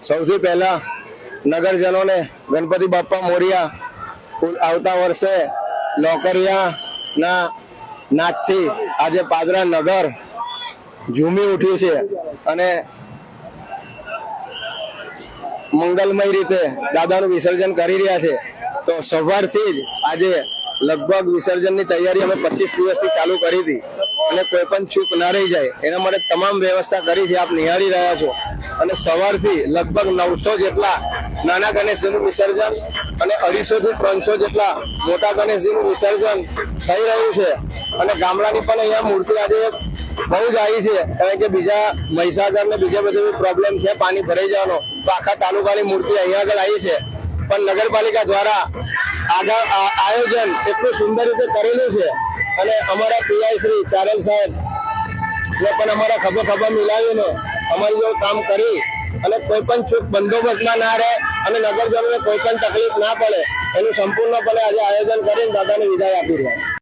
સૌથી પહેલા નગરજનોને ગણપતિ બાપ્પા મોરિયા આવતા વર્ષે લોકરિયાના નાચથી આજે પાદરા નગર ઝૂમી ઉઠ્યું છે અને મંગલમય રીતે દાદાનું વિસર્જન કરી રહ્યા છે. તો સવારથી જ આજે લગભગ વિસર્જનની તૈયારી અમે પચીસ દિવસથી ચાલુ કરી હતી. અને કોઈ પણ ચૂક ના રહી જાય, એના માટે તમામ વ્યવસ્થા કરી છે. આપ નિહાળી રહ્યા છો. અને સવારથી લગભગ નવસો જેટલા નાના ગણેશજીનું વિસર્જન અને અઢીસો થી ત્રણસો જેટલા મોટા ગણેશજીનું વિસર્જન થઈ રહ્યું છે. અને ગામડાની પણ અહીંયા મૂર્તિ આજે બહુ જ આવી છે. કારણ કે બીજા મહીસાગર ને બીજા બધું પ્રોબ્લેમ છે, પાણી ભરાઈ જવાનો. તો આખા તાલુકાની મૂર્તિ અહીંયા આગળ આવી છે. પણ નગરપાલિકા દ્વારા આગળ આયોજન એટલું સુંદર રીતે કરેલું છે અને અમારા પીઆઈ શ્રી ચારેલ સાહેબ ને પણ અમારા ખભે ખભા મિલાવીને અમારી જો કામ કરી અને કોઈ પણ ચૂક બંદોબસ્તમાં ના રહે અને નગરજનોને કોઈ પણ તકલીફ ના પડે, એનું સંપૂર્ણપણે આજે આયોજન કરીને દાદાને વિદાય આપી રહ્યા છે